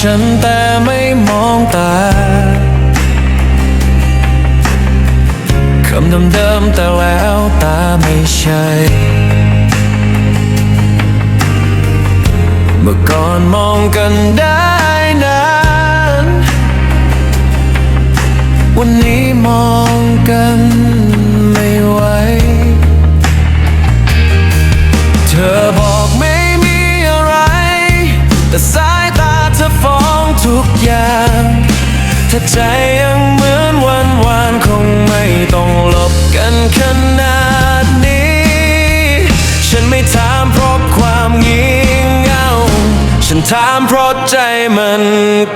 ฉันแต่ไม่มองตาคำเดิมๆแต่แล้วตาไม่ใช่ เมื่อก่อนมองกันได้นานวันนี้มองกันไม่ไหวเธอบอกไม่มีอะไรแต่ ย่างถ้าใจยังเหมือนวันวานคงไม่ต้องหลบกันขนาดนี้ ฉันไม่ถามเพราะความงี่เงา ฉันถามเพราะใจมัน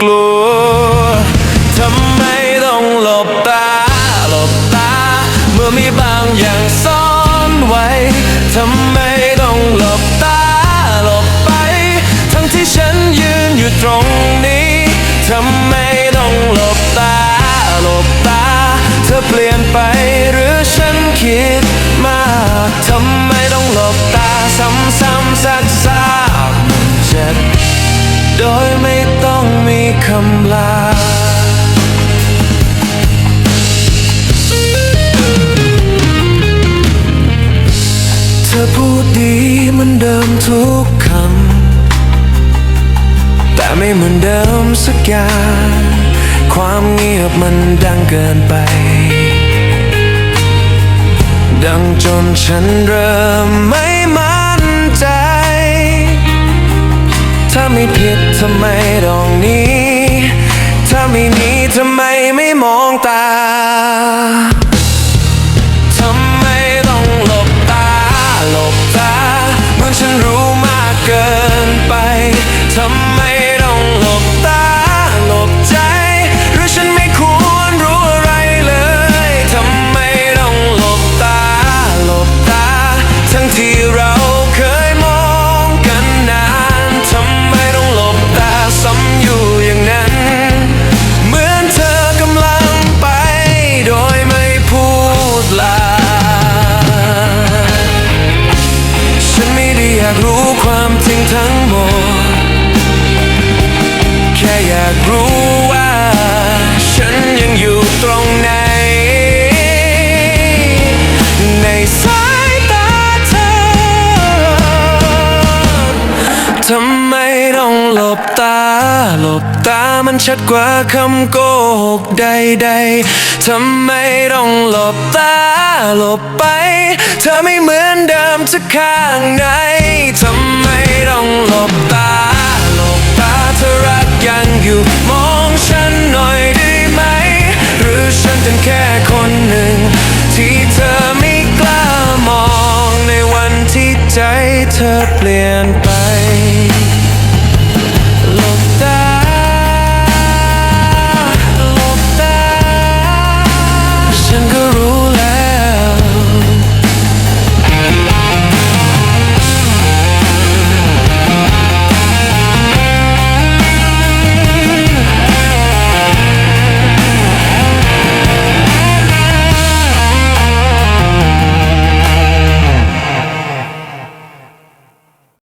กลัว คำลาเธอพูดดีเหมือนเดิมทุกคำ แต่ไม่เหมือนเดิมสักอย่าง ความเงียบมันดังเกินไป ดังจนฉันเริ่มไม่มั่นใจ ถ้าไม่ผิดทำไมต้องนี้ ถ้าไม่มีทำไมไม่มองตาากรู้ว่าฉันยังอยู่ตรงไหน ในสายตาเธอ ทำไมต้องหลบตา หลบตามันชัดกว่าคำโกหกใดๆ ทำไมต้องหลบตา หลบไป เธอไม่เหมือนเดิมจะข้างในทำไมต้องหลบ เธอเปลี่ยนไป